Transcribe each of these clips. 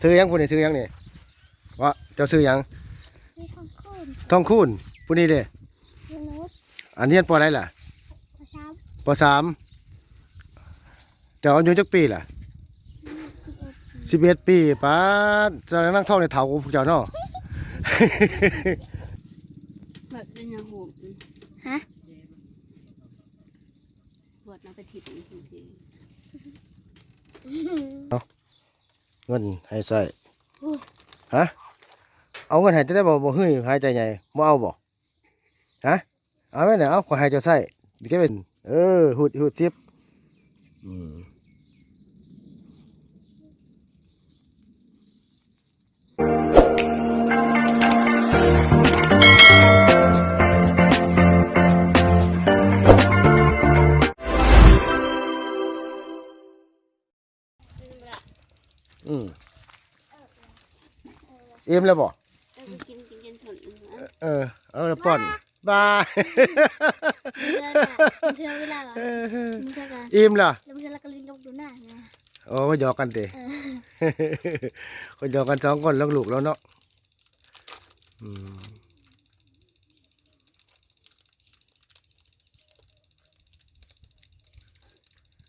ซื้อหยังผู้นี่ซื้อหยังนี่วะเจ้าซื้อหยังมีทองคูณทองคูณผู้นี้เด้มนุษย์อันนี้เรียนปออะไรล่ะประชาปสามเจ้าอายุจักปีล่ะสิบเอ็ดปีสิบเอ็ดปีป้าดเจะนั่งท่องในเถาของพวกเจ้าเนาะ แบบเป็นยังหูฮะบวชมาไปถิดจริง เงินให้ใส่ฮะเอาเงินให้จะได้บ่บ่เฮ้ยหายใจใหญ่บ่เอาบ่ฮะเอาไว้เนี่ยเอาขอให้เจ้าใส่มีแค่เป็นเออหุดหุดซิบอืม อืมเอ็มแล้วบ่ๆเออกินกินกินถนเออ เอาละป่อนบายเทือนเวลาเหรอมึงเทือนกันอิ่มล่ะแล้วมึงเทือนแล้วก็ลิ้นกับดูหน้าไงโอ้ก็หยอกกันเตะเออก็หยอกกันสองคนแล้วลูกแล้วเนาะอืม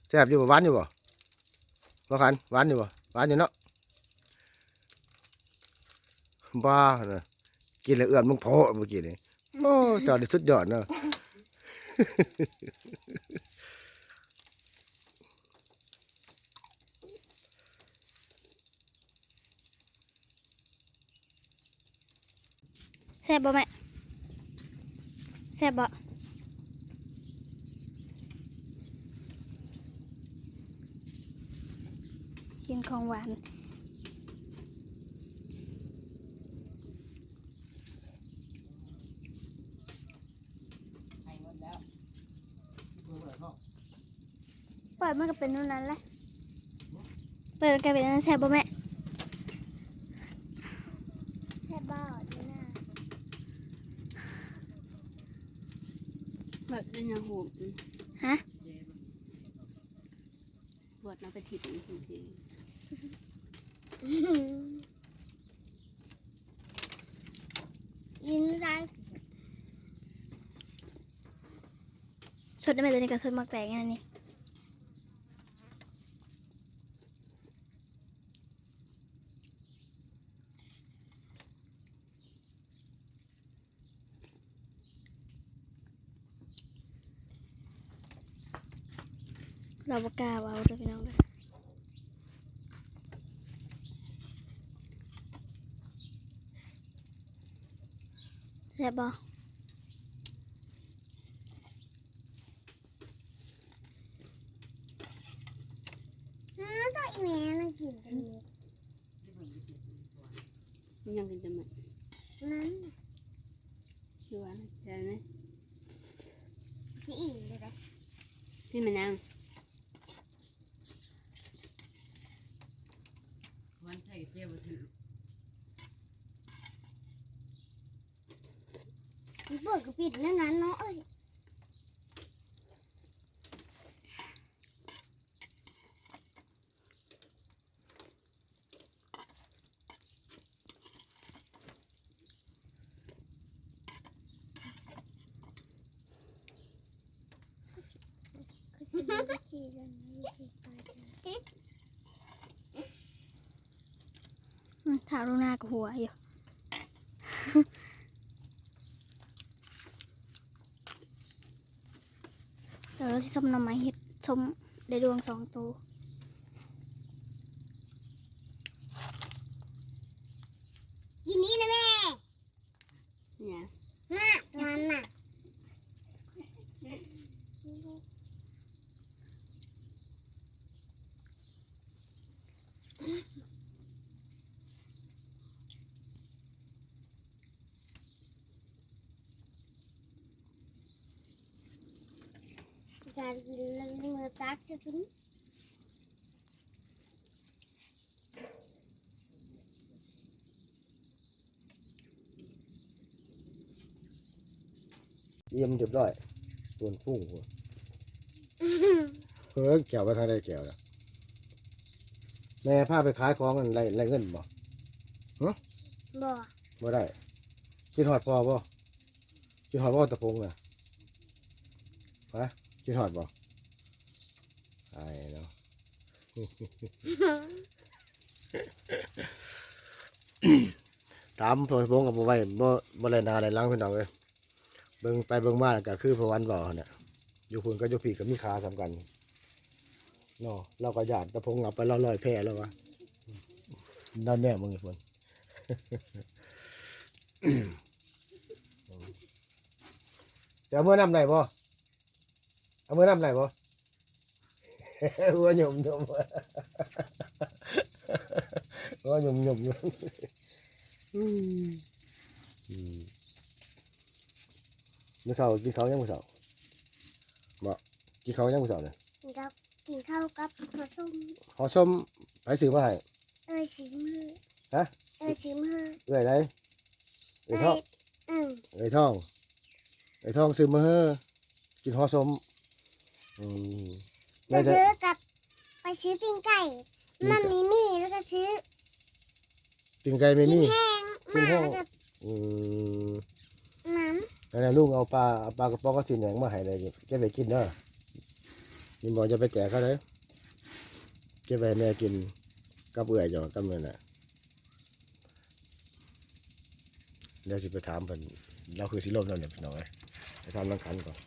แซ่บอยู่บ่หวานอยู่บ่บ่ขันหวานอยู่บ่ หวานอยู่เนาะบ้าเนะกินแล้วเอื้อนมึงโผล่เมื่อกี้นี่โอ้จอดได้สุดยอดเนาะแซ่บบ่แม่แซ่บบ่ กินของหวาน เปิดมันก็เป็นนู่นนั้นแหละ เปิดมันก็เป็นนั่นแซ่บบ่แม่แซ่บบ่ดีน่าแบบเป็นยังหูฮะบวชมาไปถิดจริง ยินได้ สดได้ไหมตัวนี้กับสดมักแตกอย่างนี้เราบกล้าเว้าเด้วยพี่น้องด้อแซ่บบ่ ต้องอีเมลมันกินตรงนี้มันยังกินจะหมดนั้นชัวร์นะใช่ไหมพี่อิ่มเลยนะพี่มันยังวันใส่เจียวถือมันเปิดก็ปิดนั่นนั้นเนาะเอ้ย ถามลูกหน้ากับหัวอยู่เดี๋ยวเราจะส้มหน้ำไม้เห็ดส้มได้ดวงสองตัว ยินดีนะแม่ เนี่ย น่ะมันน่ะ การกินแล้วมือตักจะกินเอี่ยมเรียบร้อยส่วนพุ่งหัวเฮ้ยแก้วไปทางใดแก้วล่ะแม่พาไปขายของกันไรไรเงินบ่บ่บ่ได้กินหอดพอบ่กินหอดบ่ตะพงน่ะ ฮะกินหอดบ่ไอ้เนาะตามตัวพงกับบ่ไว้บ่บ่ได้นาได้ล้างพี่น้องเอ้ยเบิ่งไปเบิ่งมาก็คือพระวันบ่เนี่ยอยู่พุ่นก็อยู่พี่ก็มีขาสำคัญเนาะเราก็ญาติตะพงเอาไปลอยๆแพร่แล้ววะด้านแน่มึงอีกพุ่นจะเมื่อนำไหนบ่ เอามื่อนำไหนบ่หัวหยุ่มหยุ่มหัวหยุ่มหยุ่มหยุ่มอืมมื้อเช้ากินข้าวยังมื้อเช้าบ่กินข้าวยังมื้อเช้าเนี่ยกินข้าวกินข้าวกับผสมขอชมไปซื้อมาให้ เอ้ยชิมมือฮะ เอ้ยชิมมือเอ้อยไรเอ้อยทองอืม เอ้อยทองเอ้อยทองซื้อมาให้กินหอสม อืมจะได้ได้ซื้อกับไปซื้อปิ้งไก่ปิ้งไก่มันมีมี่แล้วก็ซื้อปิงไก่ไม่ชิ้นมี แห้งชิ้นมาแห้ง แล้วก็อืมน้นั่นแหละลุงเอาปลาเอาปลากระป๋องกับสีแหนงมาให้เลยเก็บไปกินเด้อนี่บอกจะไปแจกเขาเลยเก็บไปให้แม่กินกับเอื่อยจ่อกับเมื่อน่ะเดี๋ยวสิไปถามเพิ่นเราคือสิลมแล้วเนี่ยพี่น้องเอ้ยไปถามน้องคันก่อน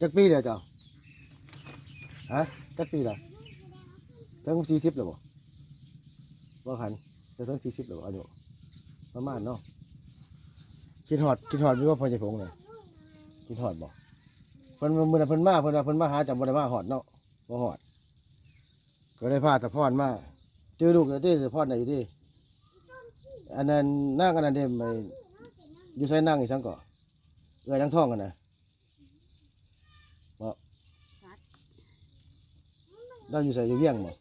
จักปีเดียวเจ้าฮะจักปีละถึงสี่สิบแล้วบ่บ่คันจะถึงสี่สิบแล้วบ่อายุประมาณเนาะกินหอดกินหอดมีว่าพอจะพงเลยกินหอดบ่เพิ่นมื้อเพิ่นมาเพิ่นว่าเพิ่นมาหาจำบ่ได้มาหอดเนาะบ่หอด ก็ได้พาตะพอนมาเจอลูกเด้ตะพอนน่ะอยู่ดิอันนั้นนั่งกันนั่นเด้ไปอยู่ใส่นั่งอีกสังก่อเอื้อยนั่งท้องกันนะ เราอยู่ใส่อยู่เวียงบ่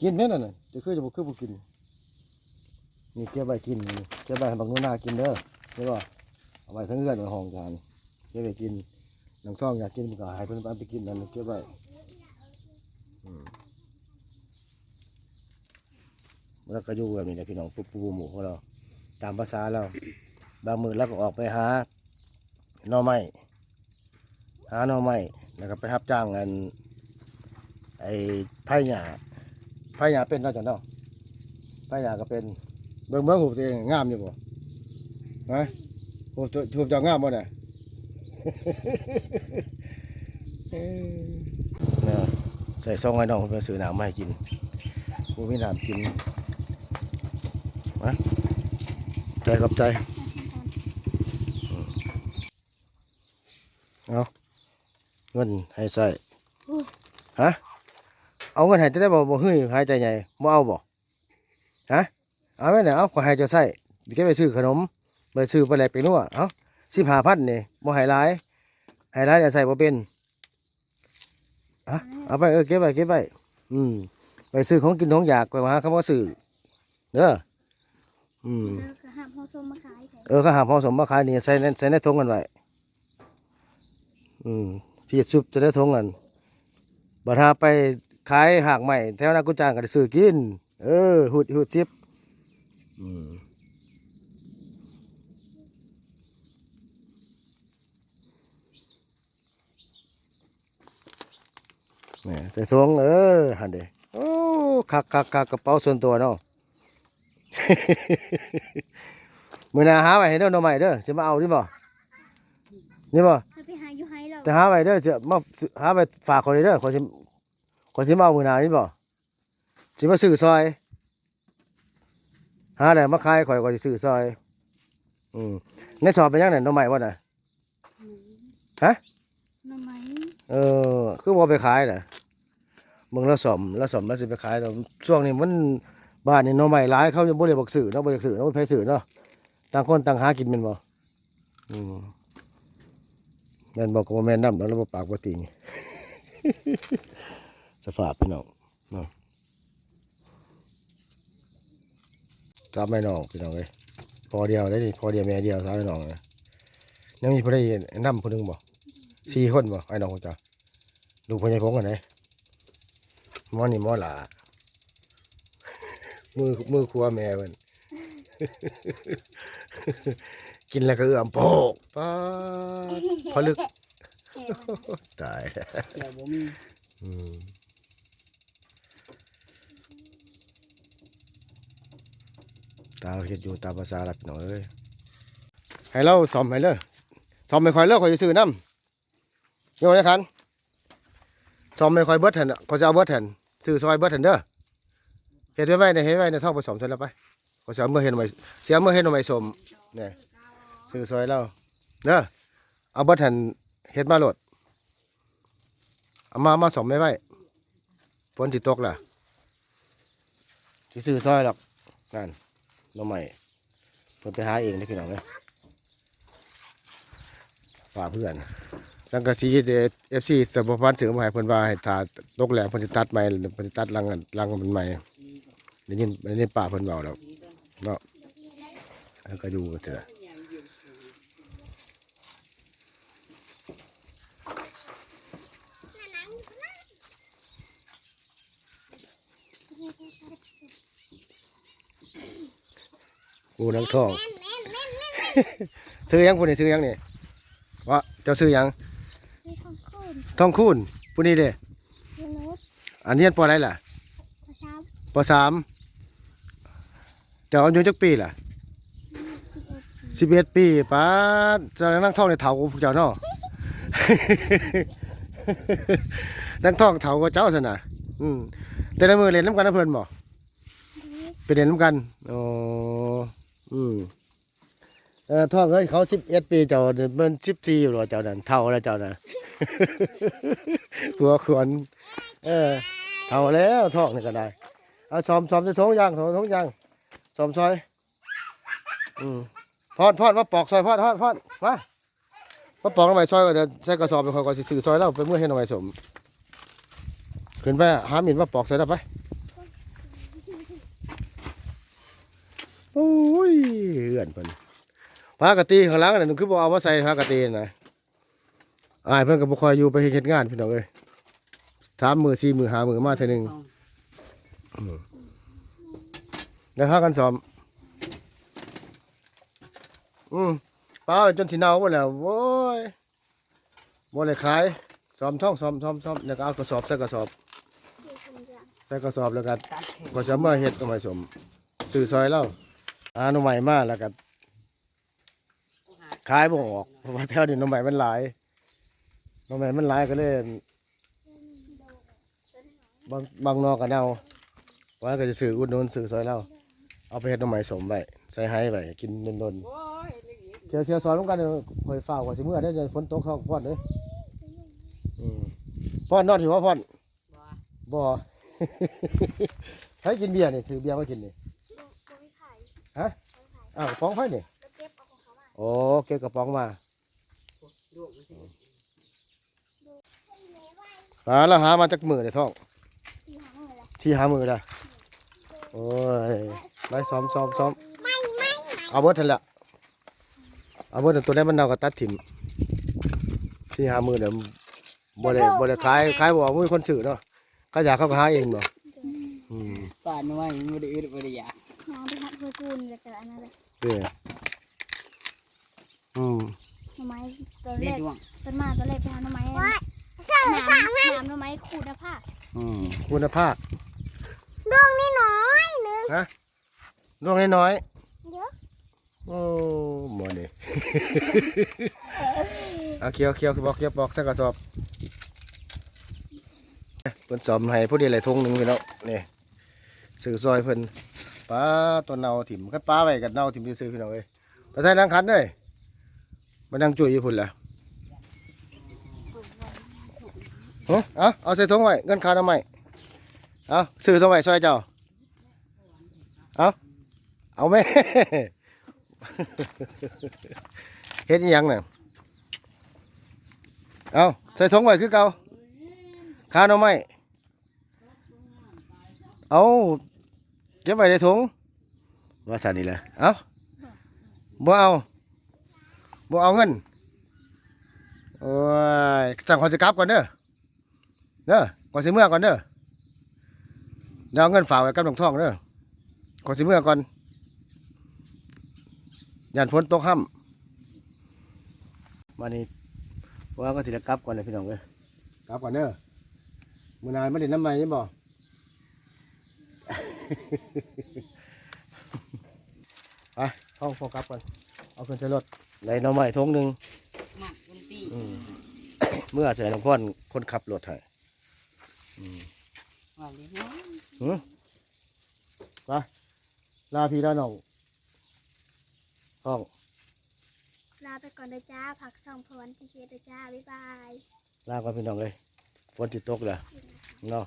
กินแม่นั่นน่ะจะคือจะบ่คือบ่กินนี่เก็บไว้กินนี่เก็บไว้ให้บักหนูนากินเด้อใช่ป่ะเอาไว้ทั้งเรือนไว้ห้องกันเก็บไว้กินน้องท้องอยากกินมันก็ให้เพิ่นเอาไปกินนั่นเก็บไว้อืมแล้วก็อยู่แบบนี้แหละพี่น้องปุ๊บปูหมูของเราตามภาษาเราบางมื้อเราก็ออกไปหา หน่อไม้หาหน่อไม้แล้วก็ไปรับจ้างกันไอ้ไผ่หญ้าไผ่หญ้าเป็นเนาะจ้ะเนาะไผ่หญ้าก็เป็นเบิ่งเบิ่งหูตัวเองงามอยู่บ่ฮะหูตัวหูเจ้างามบ่เนี่ยใส่ซองให้น้องเพิ่นไปซื้อน้ำมาให้กินผู้มีน้ำกินมาใจกับใจ เอาเงินให้ใส่ฮะเอาเงินให้จะได้บ่บ่ฮื้อหายใจใหญ่บ่เอาบ่ฮะเอาไว้เนี่ยเอาขอให้เจ้าใส่ไปเก็บไปซื้อขนมไปซื้อปลาแหลกไปนัวเอาสิบห้าพันนี่บ่ให้หลายให้หลายจะใส่บ่เป็นอะเอาไปเออเก็บไว้เก็บไว้อืมไปซื้อของกินของอยากไปหาคำว่าซื้อเด้ออืมำแล้วก็หาผสมมาขายแถมเออก็หาพอสมมาขายนี่ใส่ในใส่ในถุงกันไว้ อืมที่ซุปจะได้ทงกันบัดหาไปขายหากใหม่แถวนากุจางก็ได้ซื้อกิน เออหุดหุดซิบอืมเนี่ยใส่ทงเออหันเดโอ้คักคักคักกระเป๋าส่วนตัวเนาะมือนาหาไว้ให้เด้อหน่อใหม่เด้อสิมาเอานี่บ่นี่บ่ ถ้าไปหาอยู่ไฮเราจะหาไว้เด้อจะมาหาไว้ฝากคนนี้เด้อขอสิขอสิมาเอามือหนานี่บ่สิมาซื้อซอย หาได้มาขายข่อยก็สิซื้อซอย อืมในสอบเป็นยังไงน้องใหม่ว่าน่ะฮะหน่อไม้เออ คือบ่ไปขายน่ะมึงแล้วสอมแล้วสอมแล้วสิไปขายแล้วช่วงนี้มันบ้านนี่หน้องใหม่หลายเขาจะบ่ได้บอกซื้อเนาะบ่อยากซื้อเนาะบ่ไปซื้อเนาะต่างคนต่างหากินแม่นบ่อืม แม่นบอกก็บ่แม่นนำแล้วเราบ่ปากบ่ติงสภาพพี่น้องเนาะสามแม่น้องพี่น้องเอ้ยพอเดียวได้ดิพอเดียวแม่เดียวสามแม่น้องเลยยังมีผู้ใดนำผู้หนึงบ่สี่คนบ่ไอ้น้องของเจ้าลูกพ่อใหญ่พงกันไหนหมอนี่หมอหลามือมือครัวแม่เพิ่น กินแล้วก็เอื้อมโปกป๊าดพอลึกแค่มันตายแล้วเกี่ยวบ่มีอืมตาเฮ็ดอยู่ตามภาษาหลักหน่อยเอ้ยให้เราซ่อมให้เลยซ่อมไม่ค่อยเลิกข่อยจะซื้อน้ำโยนนะคันซ่อมไม่ค่อยเบิดแทนเขาจะเอาเบิดแทนซื้อซอยเบิดแทนเด้อเฮ็ดไว้ไว้ในเฮ็ดไว้ในท่องผสมเสร็จแล้วไปเขาจะเอาเมื่อเห็นไว้เสียเมื่อเห็นไว้สมเนี่ย ซื้อซอยเราเด้อเอาเบิดแทนเฮ็ดมาโหลดเอามามาสมไม่ไว้ฝนสิตกล่ะที่ซื้อซอยหรอกนั่นน้องใหม่เพิ่นไปหาเองได้พี่น้องเลยฝ่าเพื่อน สังกะสีเอฟซีสมพันธ์เสือมาให้เพิ่นว่าให้ทาตกแหลมเพิ่นสิตัดใหม่เพิ่นสิตัดรังอันรังมันใหม่ได้ยินได้ยินป้าเพิ่นเว้าแล้วเนาะแล้วก็อยู่เถอะ กูนังท้องซื้อยังผู้นี่ซื้อยังนี่วะเจ้าซื้อยังทองคูณทองคูณผู้นี้เด้มนุษย์อันนี้ปออะไรล่ะปอสามเจ้าอายุจักปีล่ะสิบเอ็ดปีป้าเจ้านั่งท้องในเถากูเจ้าเนาะนั่งท้องเถาก็เจ้าสนะอืม แต่ในมือเล่นน้ำกันนะเพื่อนบ่ไปเล่นน้ำกันอ๋ออืมเออท้องเอ้ยเขาสิบเอ็ดปีเจ้าเมันสิบสี่หรอเจ้านั่นเท่าแล้วเจ้านั่นหัวขวนเออเท่าแล้วท้องนี่ก็ได้เอาซ้อมซ้อมจะท้องยางท้องท้องยางซ้อมซอยอืมพอดพอดมาปอกซอยพอดพอดพอดมามาปอกหน่อไม้ซอยก็เดี๋ยวใส่กระสอบไปคอยก็สิซื้อซอยแล้วไปเมื่อให้หน่อไม้สม ขึ้นไปหาหมิ่นมาปอกซอยแล้ไปโอ้ยเอื่อนเพิ่นพากะตีข้างหลังนั่นคือบ่เอามาใส่พากะตีนะอายเพิ่นก็บ่คอยอยู่ไปเฮ็ดงานพี่น้องเอ้ยสามมือสี่มือหามือมาเท่อหนึงแล้วหากันซ้อม อืมป้าจนสิเนาหมดแล้วโว้ยบ่ได้ขายซ้อมท่องซ้อมซ้อมซ้อมแล้วก็เอากระสอบใส่กระสอบ คนเดียวใส่กระสอบแล้วก็ตัดแขนก็จะมาเฮ็ดหน่อไม้สมซื้อซอยเล่าอาหน่อไม้มาแล้วก็ขายบ่ออกเพราะว่าแถวนี้หน่อไม้มันหลายหน่อไม้มันหลายก็เลยบางบางนอกก็เน่าว่าก็จะซื้ออุดหนุนซื้อซอยเล่าเอาไปเฮ็ดหน่อไม้สมไว้ใส่ให้ไว้กินนนๆเที่ยวเที่ยวซอยลงกันเดี๋ยวคอยฝ้าวกว่าสิเมื่อได้จะฝนตกเข้าพ่อนเลยอืมพ่อนนอนอยู่ว่าพ่อนบ่บ่ ให้กินเบียร์นี่ถือเบียร์มากินนี่โบวิขายฮะอ้าวฟ้องไฟนี่ก็เก็บเอาของเขามาโอ้เก็บกระป๋องมาลูกมันสิปลาแล้วหามาจากมือในท้องที่หางเลยแหละที่หามือละโอ้ยไปซ้อมซ้อมซ้อมเอาเบิดทันละเอาเบิดตัวได้มันเนาก็ตัดถิ่มที่หามือเดี๋ยวบ่ได้บ่ได้ขายขายบ่มีคนซื้อเนาะ เขาอยากเขาก็หาเองเนาะอืมป้าน้อยมันบ่ได้อึดบ่ได้อยากน้องไปหัดเพื่อกูนแล้วก็อันนั้นเลยเด้ออืมหน่อไม้ตัวแรเด็ดกดวงต้นมาตัวแรกไปหาหน่อไม้น้ำน้ำหน่อไม้ขูดนะผ้าอืมคุณภาพดวงนี่น้อยหนึ่งดวงน้อยเยอะๆโอ้หมอนี่ เอาเคี้ยวเคี้ยวบอกเคี้ยวบอกใส่กระสอบ เพิ่นสอมให้ผู้เดียวเลยทงหนึ่งพี่น้องนี่ซื้อซอยเพิ่นปลาตัวเน่าถิ่มคัดปลาไว้กับเน่าถิ่มซื้อพี่น้องเอ้ยไปใส่นางคันเด้ยมานั่งจุ่ยอยู่พุ่นและเอ้าเอาเอาใส่ถุงไว้เงินค่าน้ำไมเอาซื้อถุงไว้ซอยเจ้าเอาเอาไหมเฮ็ดยังน่ะเอาใส่ถุงไว้คือเก่าคาหน่อไม เอาเก็บไว้ในถุงว่าสันนี่แหละเอาบ่เอาบ่เอาเงินโอ้ยสั่งขอสิกลับก่อนเด้อเด้อก่อนสิเมื่อก่อนเด้อเดี๋ยวเอาเงินฝากไว้กับหลวงทองเด้อก่อนสิเมื่อก่อนยันฝนตกค่ำมานี่ว่าก็สิได้กลับก่อนเลยพี่น้องเว้ยกลับก่อนเด้อมื้อนานมาเล่นน้ำใหม่ยังบ่ ไปห้องโฟกัสก่อนเอาขึ้นใส่รถไหลหน่อไม้ทงหนึ่งหมักดนตรีอืมเมื่อเสียหลวงพ่อนคนขับรถให้ว่าเลยเนาะหือไปลาพี่ลาน้องห้อง ลาไปก่อนเด้อจ้าผักช่องพรทีเคเด้อจ้า บ๊ายบาย ลาก่อนพี่น้องเลยฝนติดตกเลยเนาะ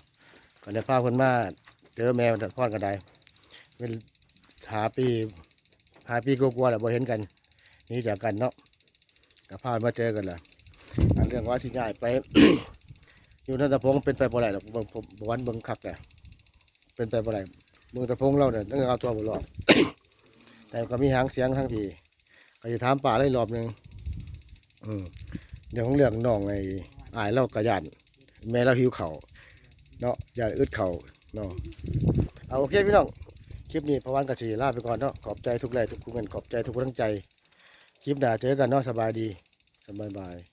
ก่อนจะพาคนมา เจอแมวแต่พ่อนกันได้เป็นหาปีหาปีกลัวๆแหละบ่เห็นกันนี่จากกันเนาะกับพามาเจอกันแหละอันเรื่องว่าสิง่ายไป อยู่นันตะพงเป็นไปบ่ได้หรอกบ่ผมวันเบิ่งคักแหละเป็นไปบ่ได้เบิ่งตะพงเราเนี่ยต้องเอาตัวบ่รอดแต่ก็มีหางเสียงทั้งทีก็จะถามป่าเลยรอบหนึ่งอืมเรื่องของเรื่องน้องไอ้อายเรากระยานแม่เราหิวเขาเนาะอย่าอึดเขา เนาะเอาโอเคพี่น้องคลิปนี้พระวันกสีลาไปก่อนเนาะขอบใจทุกแรงทุกคุณขอบใจทุกกำลังใจ คลิปหน้าเจอกันเนาะสบายดีสบายบาย